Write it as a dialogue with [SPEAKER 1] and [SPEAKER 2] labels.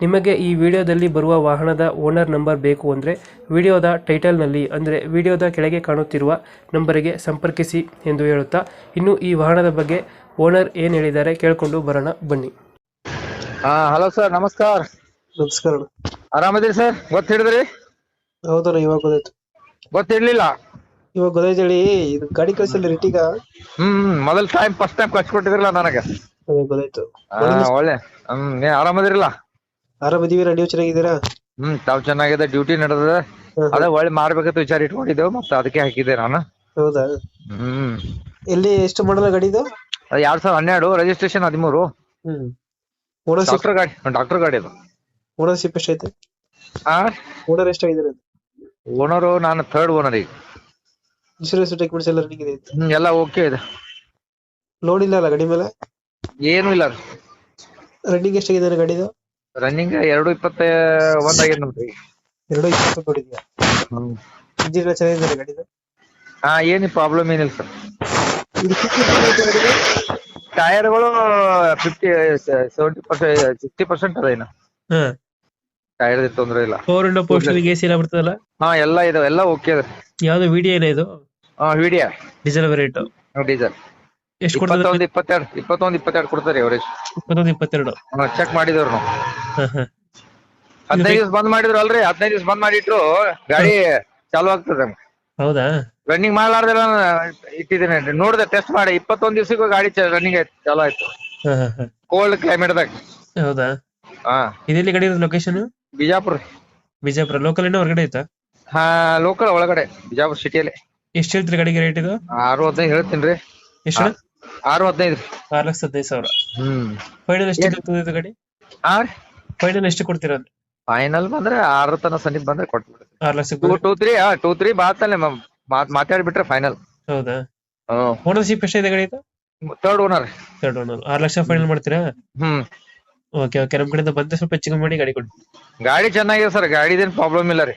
[SPEAKER 1] ನಿಮಗೆ ಈ ವಿಡಿಯೋದಲ್ಲಿ ಬರುವ ವಾಹನದ ಓನರ್ ನಂಬರ್ ಬೇಕು ಅಂದರೆ ವಿಡಿಯೋದ ಟೈಟಲ್ನಲ್ಲಿ ಅಂದರೆ ವಿಡಿಯೋದ ಕೆಳಗೆ ಕಾಣುತ್ತಿರುವ ನಂಬರಿಗೆ ಸಂಪರ್ಕಿಸಿ ಎಂದು ಹೇಳುತ್ತಾ ಇನ್ನು ಈ ವಾಹನದ ಬಗ್ಗೆ ಓನರ್ ಏನು ಹೇಳಿದ್ದಾರೆ ಕೇಳಿಕೊಂಡು ಬರೋಣ ಬನ್ನಿ.
[SPEAKER 2] ಹಾ ಹಲೋ ಸರ್ ನಮಸ್ಕಾರ.
[SPEAKER 1] ನಮಸ್ಕಾರ.
[SPEAKER 2] ಆರಾಮದಿರಿ ಸರ್? ಗೊತ್ತ ಹಿಡಿದ್ರಿ?
[SPEAKER 1] ಹೌದಣ್ಣ ಇವಾಗ ಗೊತ್ತಾಯ್ತು.
[SPEAKER 2] ಗೊತ್ತಿರ್ಲಿಲ್ಲ
[SPEAKER 1] ಇವಾಗ ಗೊತ್ತಾಯ್ತು ಹೇಳಿ ಇದು ಗಾಡಿ ಕಳಿಸಲ್ಲ ರಿಟೀಗ
[SPEAKER 2] ಹ್ಮ್ ಮೊದಲ ಟೈಮ್ ಫಸ್ಟ್ ಟೈಮ್ ಕಳ್ಸಿಕೊಟ್ಟಿದ್ರಲ್ಲ ನನಗೆ.
[SPEAKER 1] ಗೊತ್ತಾಯ್ತು.
[SPEAKER 2] ಹಾ ಒಳ್ಳೆ. ಹ್ಮ್ ನೀ ಆರಾಮದಿರಲ್ಲ?
[SPEAKER 1] ಆರಾಮಿದೀವಿ ನೀವು ಚೆನ್ನಾಗಿದ್ದೀರಾ?
[SPEAKER 2] ಹ್ಮ್ ತಾವ್ ಚೆನ್ನಾಗಿದೆ ಡ್ಯೂಟಿ ನಡೆದ ಅದ ಒಳ್ಳೆ ಮಾಡ್ಬೇಕಂತ ವಿಚಾರ ಇಟ್ಕೊಂಡಿದ್ದೆವು ಮತ್ತೆ ಅದಕ್ಕೆ ಹಾಕಿದ್ದೆ ನಾನು.
[SPEAKER 1] ಹೌದಾ?
[SPEAKER 2] ಹ್ಮ್.
[SPEAKER 1] ಎಲ್ಲಿ ಎಷ್ಟು ಮಾಡಲ್ಲ ಗಾಡಿದು?
[SPEAKER 2] ಎರಡ್ ಸಾವಿರದ ಹನ್ನೆರಡು ರಿಜಿಸ್ಟ್ರೇಷನ್ ಹದಿಮೂರು.
[SPEAKER 1] ಹ್ಮ್. ಓನರ್ಶಿಪ್
[SPEAKER 2] ಡಾಕ್ಟರ್ ಗಾಡಿ ಡಾಕ್ಟರ್ ಗಾಡಿ ಅದು.
[SPEAKER 1] ಓನರ್ಶಿಪ್ ಎಷ್ಟೈತೆ
[SPEAKER 2] ಆ?
[SPEAKER 1] ಓನರ್ ಎಷ್ಟಾಗಿದ್ದಾರೆ?
[SPEAKER 2] ಓನರು ನಾನು ಥರ್ಡ್ ಓನರ್ ಈಗ.
[SPEAKER 1] ಇನ್ಶೂರೆನ್ಸ್ ಡಾಕ್ಯುಮೆಂಟ್ಸ್ ಎಲ್ಲ ರನ್ನಿಂಗ್ ಇದೆ?
[SPEAKER 2] ಹ್ಮ್ ಎಲ್ಲ ಓಕೆ ಇದೆ.
[SPEAKER 1] ಲೋನ್ ಇಲ್ಲ ಅಲ್ಲ ಗಾಡಿ ಮೇಲೆ?
[SPEAKER 2] ಏನು ಇಲ್ಲ.
[SPEAKER 1] ರನ್ನಿಂಗ್ ಎಷ್ಟಾಗಿದೆ ಗಾಡಿದು?
[SPEAKER 2] ರನ್ನಿಂಗ್ ಎರಡು ಇಪ್ಪತ್ತ ಒಂದ್ ಆಗ್ಯದ ನೋಡ್ರಿ.
[SPEAKER 1] ಎರಡು ಇಪ್ಪತ್ತು ನೋಡಿದ್ಯಾ
[SPEAKER 2] ಹ್ಮ್.
[SPEAKER 1] ಇಂಜಿನ್ ಚೆನ್ನಾಗಿದೆ ಗಾಡಿದು?
[SPEAKER 2] ಹಾ ಏನ್ ಪ್ರಾಬ್ಲಮ್ ಏನಿಲ್ಲ ಸರ್
[SPEAKER 1] ಇದು
[SPEAKER 2] ಟೈರ್ಗಳು fifty seventy percent sixty percent ಅದ ಇನ್ನು.
[SPEAKER 1] ಹಾ.
[SPEAKER 2] ಟೈರ್ ತೊಂದ್ರೆ ಇಲ್ಲ.
[SPEAKER 1] ಫೋರ್ ಇಂಡೋ ಪೋಸ್ಟ್ ಎ ಸಿ ಎಲ್ಲ ಬರ್ತದಲ್ಲ?
[SPEAKER 2] ಹಾ ಎಲ್ಲ ಇದಾವೆ ಎಲ್ಲ ಓಕೆ ಅದ.
[SPEAKER 1] ಯಾವ್ದು ವಿಡಿಯೋ ಏನ ಇದು?
[SPEAKER 2] ಹಾ ವಿಡಿಯೋ
[SPEAKER 1] ಡೀಸೆಲ್ ವೇರಿಯಂಟ್
[SPEAKER 2] ಡೀಸೆಲ್
[SPEAKER 1] ಎಷ್ಟು
[SPEAKER 2] ಇಪ್ಪತ್ತೊಂದು ಇಪ್ಪತ್ತೆರಡು ಇಪ್ಪತ್ತೊಂದು ಇಪ್ಪತ್ತೆರಡು ಕೊಡ್ತಾರೆ ಅವರೇಜ್
[SPEAKER 1] ಇಪ್ಪತ್ತೊಂದು ಇಪ್ಪತ್ತೆರಡು.
[SPEAKER 2] ಚೆಕ್ ಮಾಡಿದವ್ರು ನಾವು ಹದಿನೈದು ದಿವಸ ಬಂದ್ ಮಾಡಿದ್ರು ಅಲ್ರಿ ಹದಿನೈದು ದಿವಸ ಬಂದ್ ಮಾಡಿಟ್ರು ಗಾಡಿ ಚಾಲು ಆಗ್ತದೆ
[SPEAKER 1] ಹೌದಾ?
[SPEAKER 2] ರನ್ನಿಂಗ್ ಮಾಡ್ಲಾರ್ದೆ ಇಟ್ಟಿದ್ದೀನಿ. ನೋಡಿದೆ ಟೆಸ್ಟ್ ಮಾಡಿ. ಇಪ್ಪತ್ತೊಂದು ದಿವಸಕ್ಕೂ ಗಾಡಿ ರನ್ನಿಂಗ್ ಆಯ್ತು ಚಾಲು ಆಯ್ತು.
[SPEAKER 1] ಕೋಲ್ಡ್ ಕ್ಲೈಮೇಟ್ ದಾಗ
[SPEAKER 2] ಕೋಲ್ಡ್ ಕ್ಲೈಮೇಟ್ದಾಗ
[SPEAKER 1] ಹೌದಾ?
[SPEAKER 2] ಹಾ.
[SPEAKER 1] ಇದೆಲ್ಲಿ ಗಾಡಿ ಲೊಕೇಶನ್
[SPEAKER 2] ಬಿಜಾಪುರ.
[SPEAKER 1] ಬಿಜಾಪುರ. ಲೋಕಲ್ ಏನೋ ಹೊರಗಡೆ ಐತಾ
[SPEAKER 2] ಹಾ ಲೋಕಲ್ ಒಳಗಡೆ ಬಿಜಾಪುರ ಸಿಟಿಯಲ್ಲಿ
[SPEAKER 1] ಎಷ್ಟು ಹೇಳ್ತೀರಿ ಗಾಡಿಗೆ ರೇಟ್ ಇದು?
[SPEAKER 2] ಆರು ಹದಿನೈದು ಹೇಳ್ತೀನಿ ರೀ.
[SPEAKER 1] ಎಷ್ಟು?
[SPEAKER 2] ಆರು ಹದಿನೈದು
[SPEAKER 1] ಆರು ಲಕ್ಷ ಹದಿನೈದು ಸಾವಿರ.
[SPEAKER 2] ಹ್ಮ್.
[SPEAKER 1] ಫೈನಲ್ ಎಷ್ಟು ಆಗ್ತದೆ ಇದು ಗಾಡಿ?
[SPEAKER 2] ಹಾ
[SPEAKER 1] ಫೈನಲ್ ಎಷ್ಟು ಕೊಡ್ತೀರಾ ಅಂದ್ರೆ
[SPEAKER 2] ಫೈನಲ್ ಬಂದ್ರೆ ಆರು ತನ ಸಮೀಪ ಬಂದ್ರೆ ಕೊಟ್ಬಿಡ್ತೀನಿ
[SPEAKER 1] ಆರು ಲಕ್ಷ
[SPEAKER 2] ಟೂ ಟೂ ತ್ರೀ ಆ ಟೂ ತ್ರೀ ಬಾತಲ್ಲೇ ಮಾತಾಡ್ಬಿಟ್ರೆ ಫೈನಲ್
[SPEAKER 1] ಹೌದಾ? ಓನರ್ಶಿಪ್ ಎಷ್ಟಿದೆ ಗಾಡಿ ಇದು?
[SPEAKER 2] ಥರ್ಡ್ ಓನರ್
[SPEAKER 1] ತರ್ಡ್ ಓನರ್ ಆರು ಲಕ್ಷ ಫೈನಲ್ ಮಾಡ್ತೀರಾ?
[SPEAKER 2] ಹ್ಮ್.
[SPEAKER 1] ಓಕೆ ಓಕೆ ನಮ್ ಕಡೆಯಿಂದ ಬಂದ್ರೆ ಸ್ವಲ್ಪ ಹೆಚ್ಚಿಗೆ ಮಾಡಿ ಗಾಡಿ ಕೊಡಿ.
[SPEAKER 2] ಗಾಡಿ ಚೆನ್ನಾಗಿದೆ ಸರ್. ಗಾಡಿದೇನ್ ಪ್ರಾಬ್ಲಮ್ ಇಲ್ಲ ರೀ.